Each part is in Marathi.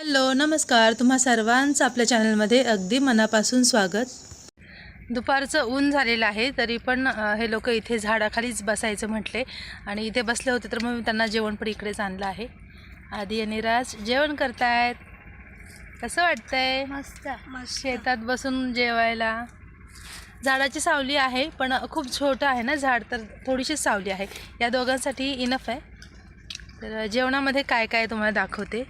हॅलो नमस्कार. तुम्हा सर्वांचं आपल्या चॅनलमध्ये अगदी मनापासून स्वागत. दुपारचं ऊन झालेलं आहे तरी पण हे लोक इथे झाडाखालीच बसायचं म्हटले. आणि इथे बसले होते तर मग मी त्यांना जेवण पण इकडेच आणलं आहे. आदी आणि राज जेवण करतायत? कसं वाटतंय? मस्त मस्त. शेतात बसून जेवायला? झाडाची सावली आहे पण खूप छोटं आहे ना झाड तर थोडीशीच सावली आहे. या दोघांसाठी इनफ आहे. तर जेवणामध्ये काय काय तुम्हाला दाखवते?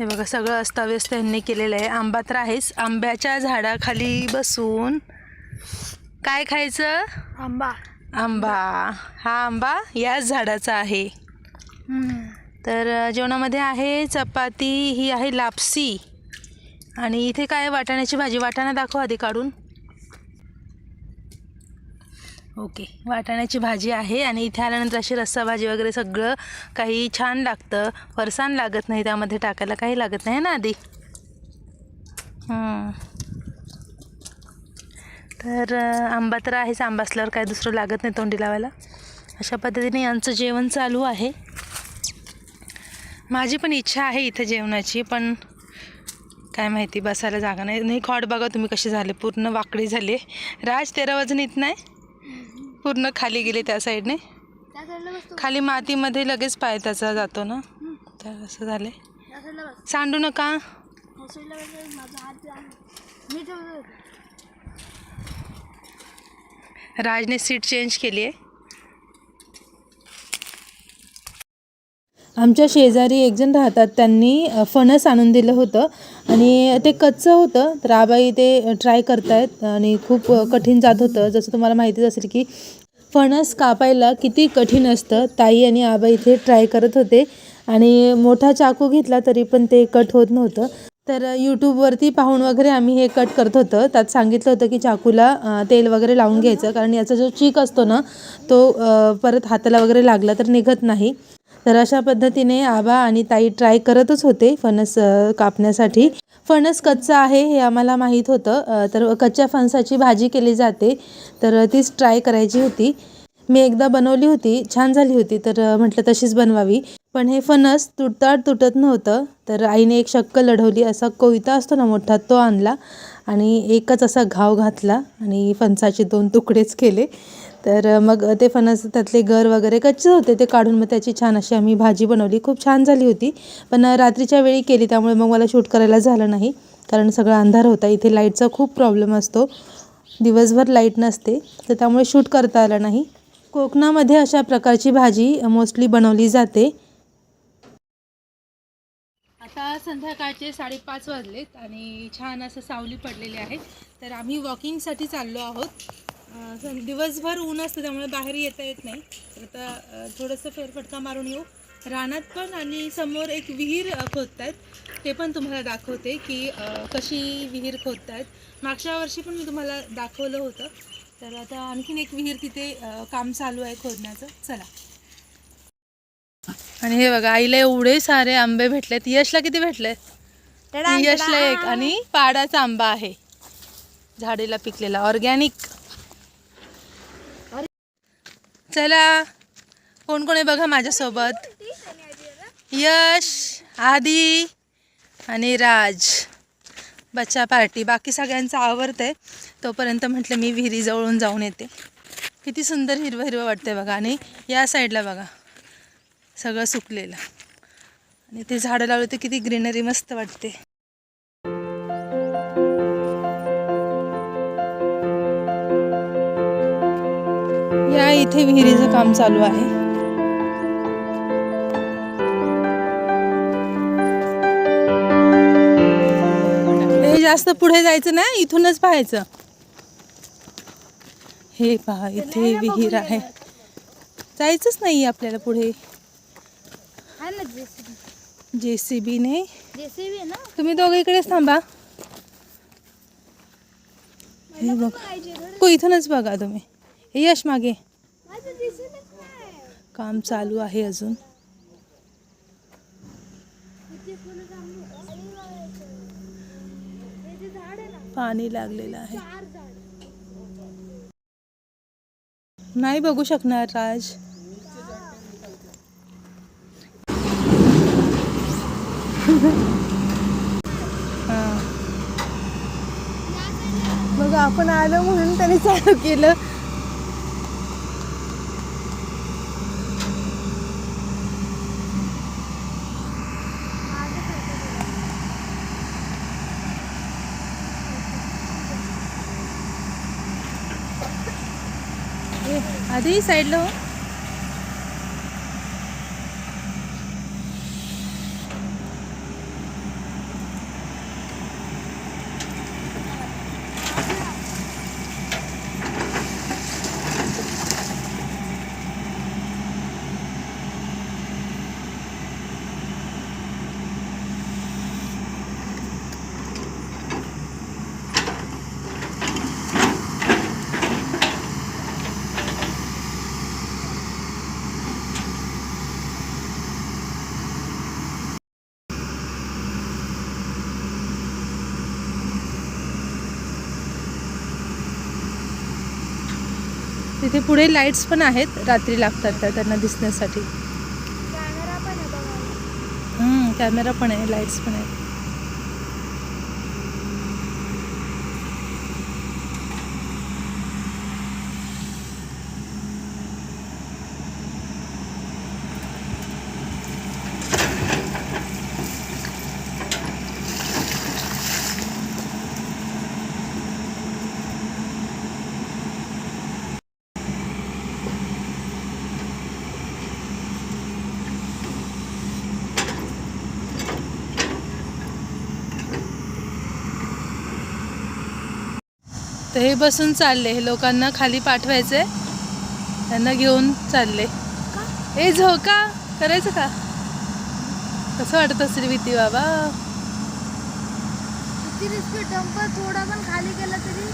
हे बघा सगळं अस्ताव्यस्त यांनी केलेलं आहे. आंबा तर आहेच. आंब्याच्या झाडाखाली बसून काय खायचं? आंबा. आंबा. हा आंबा याच झाडाचा आहे. तर जेवणामध्ये आहे चपाती ही आहे लापसी. आणि इथे काय वाटाण्याची भाजी. वाटाणा दाखव आधी काढून. ओके. वाटाण्याची भाजी आहे आणि इथे आल्यानंतर अशी रस्सा भाजी वगैरे सगळं काही छान लागतं. फरसाण लागत नाही त्यामध्ये टाकायला काही लागत नाही ना आधी? तर आंबा तर आहेच आंबा असल्यावर काय दुसरं लागत नाही तोंडी लावायला. अशा पद्धतीने यांचं जेवण चालू आहे. माझी पण इच्छा आहे इथे जेवणाची पण काय माहिती बसायला जागा नाही. नाही खॉड बघा तुम्ही कसे झाले. पूर्ण वाकडी झाले. राज तेरा वाजून येत नाही? पूर्ण खाली गेले त्या साईडने. खाली मातीमध्ये लगेच पाय त्याचा जातो ना. तर असं झाले सांडू नका. राजने सीट चेंज केली आहे आमच्या शेजारी एक जण राहतात त्यांनी फणस आणून दिलं होतं आणि ते कच्चं होतं. तर आबाई ते ट्राय करतायत आणि खूप कठीण जात होतं. जसं तुम्हाला माहितीच असेल की फणस कापायला किती कठीण असतं. ताई आणि आबा इथे ट्राय करत होते आणि मोठा चाकू घेतला तरी पण ते कट होत नव्हतं. तर यूट्यूबवरती पाहून वगैरे आम्ही हे कट करत होतं. त्यात सांगितलं होतं की चाकूला तेल वगैरे लावून घ्यायचं. कारण याचा जो चीक असतो ना तो परत हाताला वगैरे लागला तर निघत नाही. तर अशा पद्धतीने आबा आणि ताई ट्राय करतच होते फणस कापण्यासाठी. फणस कच्चा आहे हे आम्हाला माहीत होतं तर कच्च्या फणसाची भाजी केली जाते तर तीच ट्राय करायची होती. मी एकदा बनवली होती छान झाली होती तर म्हटलं तशीच बनवावी. पण हे फणस तुटताट तुटत नव्हतं तर आईने एक शक्क लढवली असा कोयता असतो ना मोठा तो आणला आणि एकच असा घाव घातला आणि फणसाचे दोन तुकडेच केले. तर मग ते फणस त्यातले गर वगैरे कच्चे होते ते काढून मग त्याची छान अशी आम्ही भाजी बनवली. खूप छान झाली होती पण रात्रीच्या वेळी केली त्यामुळे मग मला शूट करायला झालं नाही. कारण सगळा अंधार होता इथे लाईटचा खूप प्रॉब्लेम असतो. दिवसभर लाइट नसते तर त्यामुळे शूट करता आलं नाही. कोकणामध्ये अशा प्रकारची भाजी मोस्टली बनवली जाते. आता संध्याकाळचे साडेपाच वाजलेत आणि छान असं सावली पडलेली आहे. तर आम्ही वॉकिंगसाठी चाललो आहोत. दिवसभर ऊन असतं त्यामुळे बाहेर येता येत नाही. तर आता थोडंसं फेरफटका मारून येऊ. रानात पण आणि समोर एक विहीर खोदतायत. ते पण तुम्हाला दाखवते की कशी विहीर खोदतायत. मागच्या वर्षी पण मी तुम्हाला दाखवलं होतं. तर आता आणखीन एक विहीर तिथे काम चालू आहे खोदण्याचं. चला. आणि हे बघा आईला एवढे सारे आंबे भेटलेत. यशला किती भेटले यशला एक आणि पाडाचा आंबा आहे. झाडीला पिकलेला. ऑर्गॅनिक चला कोण कोण आहे बघा माझ्यासोबत? यश आदी आणि राज. बच्चा पार्टी. बाकी सगळ्यांचं आहे तोपर्यंत म्हटलं मी विहिरी जवळून जाऊन येते. किती सुंदर हिरवं हिरवं वाटतंय बघा. आणि या साईडला बघा सगळं सुकलेलं. आणि ते झाडं लावले तर किती ग्रीनरी मस्त वाटते. इथे विहिरीचं काम चालू आहे. हे जास्त पुढे जायचं नाही इथूनच पाहायचं. हे पहा इथे विहीर आहे. जायचंच नाही आपल्याला पुढे. जेसीबी. ना? तुम्ही दोघं इकडेच थांबा. हे बघ. इथूनच बघा तुम्ही. हे यश मागे. काम चालू आहे अजून. पाणी लागलेलं आहे. नाही बघू शकणार राज. हां. मग आपण आलो म्हणून त्याने चालू केलं. ए, आधी तिथे पुढे लाईट्स पण आहेत रात्री लागतात त्या त्यांना दिसण्यासाठी. कॅमेरा पण आहे बघायला. हम्म, कॅमेरा पण आहे लाईट्स पण आहेत. तर हे बसून चालले हे लोकांना खाली पाठवायचे त्यांना घेऊन चालले. ए झोका! करायचं का? कसं वाटत असेल भीती बाबा थोडा पण खाली गेला तरी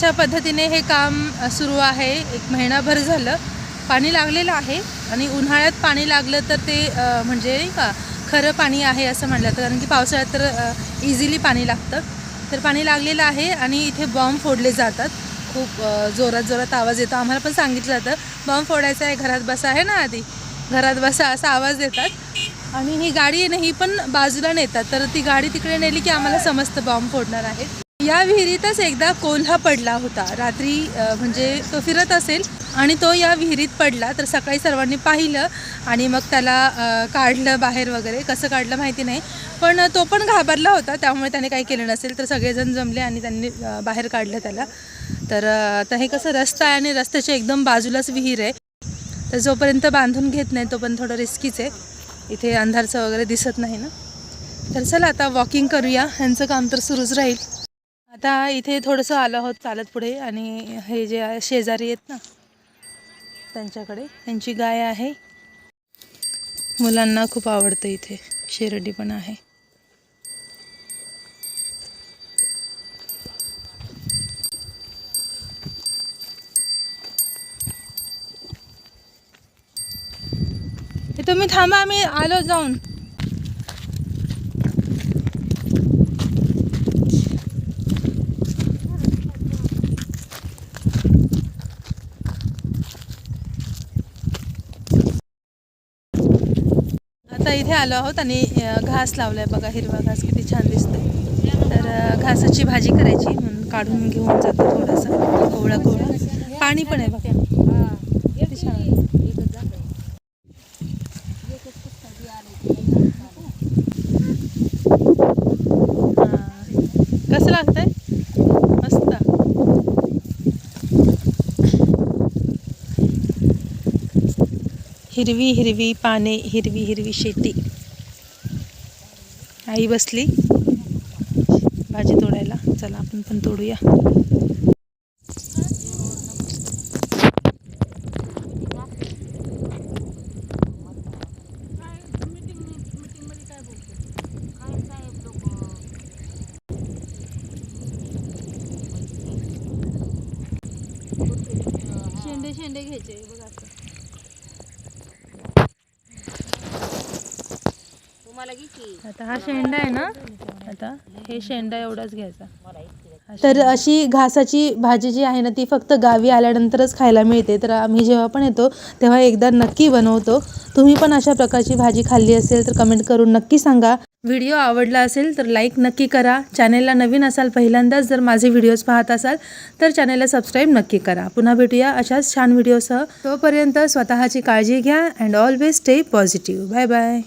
अशा पद्धतीने हे काम सुरू आहे. एक महिनाभर झालं. पाणी लागलेलं आहे आणि उन्हाळ्यात पाणी लागलं तर ते म्हणजे नाही का खरं पाणी आहे असं म्हणलं जातं कारण की पावसाळ्यात तर इझिली पाणी लागतं. तर पाणी लागलेलं आहे आणि इथे बॉम्ब फोडले जातात. खूप जोरात जोरात आवाज येतो. आम्हाला पण सांगितलं जातं. बॉम्ब फोडायचा आहे घरात बसा आहे ना आधी? घरात बसा असा आवाज देतात. आणि ही गाडी नाही ही पण बाजूला नेतात. तर ती गाडी तिकडे नेली की आम्हाला समजतं बॉम्ब फोडणार आहे. या विहिरीतच एकदा कोल्हा पडला होता. रात्री म्हणजे तो फिरत असेल आणि तो या विहिरीत पडला तर सकाळी सर्वांनी पाहिलं आणि मग त्याला काढलं बाहेर वगैरे. कसं काढलं माहिती नाही पण तो पण घाबरला होता त्यामुळे त्याने काही केलं नसेल. तर सगळेजण जमले आणि त्यांनी बाहेर काढलं त्याला. तर आता हे कसं रस्ता आहे आणि रस्त्याच्या एकदम बाजूलाच विहीर आहे. तर जोपर्यंत बांधून घेत नाही तोपर्यंत थोडं रिस्कीच आहे. इथे अंधारचं वगैरे दिसत नाही ना. तर चला आता वॉकिंग करूया. ह्यांचं काम तर सुरूच राहील. आता इथे थोडंसं आलो आहोत चालत पुढे आणि हे जे शेजारी आहेत ना त्यांच्याकडे त्यांची गाय आहे. मुलांना खूप आवडतं इथे शेरडी पण आहे. तुम्ही थांबा आम्ही आलो जाऊन. आता इथे आलो आहोत आणि घास घास लावलाय बघा हिरवा घास किती छान दिसतोय. तर घासाची भाजी करायची म्हणून काढून घेऊन जातो थोडासा कोवळा कोवळा पाणी पण आहे बघा. किती छान कसं लागतंय मस्त हिरवी हिरवी पाने हिरवी हिरवी शेती. आई बसली. भाजी तोडायला. चला आपण पण तोडूया शेंडे शेंडे घ्यायचे बघा असं तुम्हाला घे की आता हा शेंडा आहे ना? आता हे शेंडा एवढाच घ्यायचा. तर अशी घासाची भाजी जी आहे ना ती फक्त गावी आल्यानंतरच खायला मिळते. तर आम्ही जेव्हा पण येतो तेव्हा एकदा नक्की बनवतो. तुम्ही पण अशा प्रकारची भाजी खाल्ली असेल तर कमेंट करून नक्की सांगा. व्हिडिओ आवडला असेल तर लाईक नक्की करा. चॅनेलला नवीन असाल पहिल्यांदाच जर माझे व्हिडिओज पाहत असाल तर चॅनेलला सबस्क्राईब नक्की करा. पुन्हा भेटूया अशाच छान व्हिडिओसह. तोपर्यंत स्वतःची काळजी घ्या and always stay positive. Bye bye.